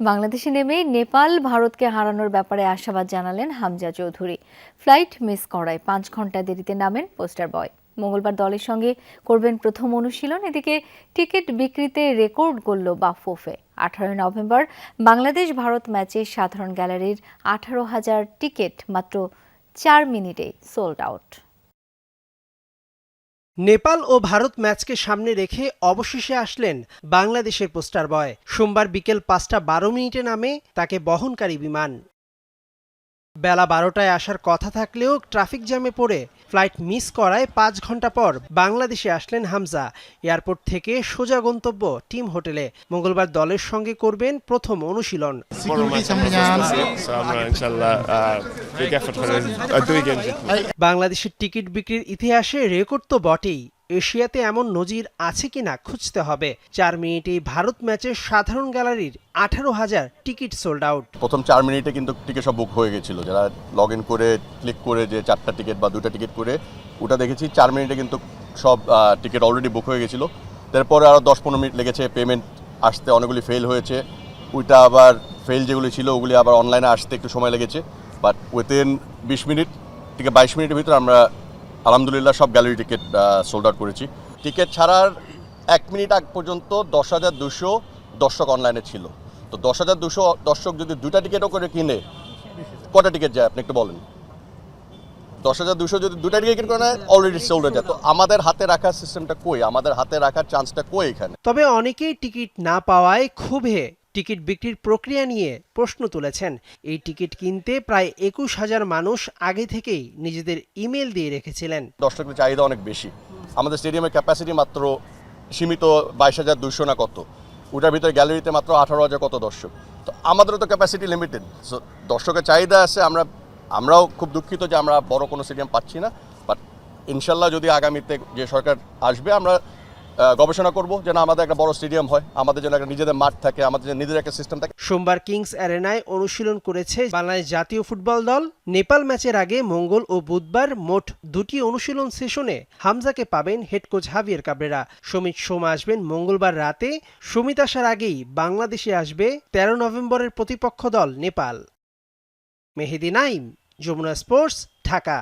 বাংলাদেশে নেমে নেপাল ভারতকে হারানোর ব্যাপারে আশাবাদ জানালেন হামজা চৌধুরী। ফ্লাইট মিস করায় পাঁচ ঘণ্টা দেরিতে নামেন পোস্টার বয়। মঙ্গলবার দলের সঙ্গে করবেন প্রথম অনুশীলন, এদিকে টিকিট বিক্রিতে রেকর্ড করল বাফুফে। আঠারোই নভেম্বর বাংলাদেশ ভারত ম্যাচে সাধারণ গ্যালারির আঠারো হাজার টিকিট মাত্র চার মিনিটে সোল্ড আউট নেপাল ও ভারত ম্যাচকে সামনে রেখে অবশেষে আসলেন বাংলাদেশের পোস্টার বয়। সোমবার বিকেল পাঁচটা বারো মিনিটে নামে তাকে বহনকারী বিমান। বেলা বারোটায় আসার কথা থাকলেও ট্রাফিক জ্যামে পড়ে ফ্লাইট মিস করায় পাঁচ ঘণ্টা পর বাংলাদেশে আসলেন হামজা। এয়ারপোর্ট থেকে সোজা গন্তব্য টিম হোটেলে। মঙ্গলবার দলের সঙ্গে করবেন প্রথম অনুশীলন। বাংলাদেশের টিকিট বিক্রির ইতিহাসে রেকর্ড তো বটেই। এশিয়াতে এমন নজির আছে কিনা খুঁজতে হবে। চার মিনিটেই ভারত ম্যাচের সাধারণ গ্যালারির আঠারো হাজার টিকিট সোল্ড আউট প্রথম চার মিনিটে কিন্তু টিকিট সব বুক হয়ে গেছিল। যারা লগ ইন করে ক্লিক করে যে চারটা টিকিট বা দুটা টিকিট করে, ওটা দেখেছি, চার মিনিটে কিন্তু সব টিকিট অলরেডি বুক হয়ে গেছিল। তারপরে আরও দশ পনেরো মিনিট লেগেছে পেমেন্ট আসতে অনেকগুলি ফেল হয়েছে। ওইটা আবার ফেল যেগুলি ছিল, ওগুলি আবার অনলাইনে আসতে একটু সময় লেগেছে। বাট উইথিন বিশ মিনিট থেকে বাইশ মিনিটের ভিতরে আমরা আলহামদুলিল্লাহ সব গ্যালারি টিকিট সোল্ড আউট করেছি। টিকিট ছাড়ার এক মিনিট আগ পর্যন্ত দশ হাজার দুশো দর্শক অনলাইনে ছিল। তো দশ হাজার দুশো দর্শক যদি দুটা টিকিটও করে কিনে, কটা টিকিট যায় আপনি একটু বলেন? দশ হাজার দুশো যদি দুটা টিকিট করে অলরেডি সোল্ড হয়ে যায়। তো আমাদের হাতে রাখার সিস্টেমটা কই? আমাদের হাতে রাখার চান্সটা কই এখানে? তবে অনেকেই টিকিট না পাওয়ায় ক্ষোভে টিকিট বিক্রির প্রক্রিয়া নিয়ে প্রশ্ন তুলেছেন। এই টিকিট কিনতে প্রায় একুশ হাজার মানুষ আগে থেকেই নিজেদের ইমেল দিয়ে রেখেছিলেন। দর্শকের চাহিদা অনেক বেশি। আমাদের স্টেডিয়ামের ক্যাপাসিটি মাত্র সীমিত বাইশ হাজার দুশো না কত। ওটার ভিতরে গ্যালারিতে মাত্র আঠারো হাজার কত দর্শক। তো আমাদেরও তো ক্যাপাসিটি লিমিটেড সো দর্শকের চাহিদা আছে, আমরা, আমরাও খুব দুঃখিত যে আমরা বড় কোনো স্টেডিয়াম পাচ্ছি না। বাট ইনশাল্লাহ যদি আগামীতে যে সরকার আসবে, আমরা গবেষণা করব যেন আমাদের একটা বড় স্টেডিয়াম হয়। আমাদের যেন একটা নিজেদের মাঠ থাকে, আমাদের যেন নিজেদের একটা সিস্টেম থাকে। সোমবার কিংস অ্যারেনায় অনুশীলন করেছে বাংলাদেশ জাতীয় ফুটবল দল। নেপাল ম্যাচের আগে মঙ্গল ও বুধবার মোট দুটি অনুশীলন সেশনে হামজাকে পাবেন head coach Javier Cabrera. Shomit Shome আসবেন মঙ্গলবার রাতে। সমিত আসার আগেই বাংলাদেশে আসবে তেরো নভেম্বরের প্রতিপক্ষ দল নেপাল। মেহেদি নাইম, যমুনা স্পোর্টস, ঢাকা।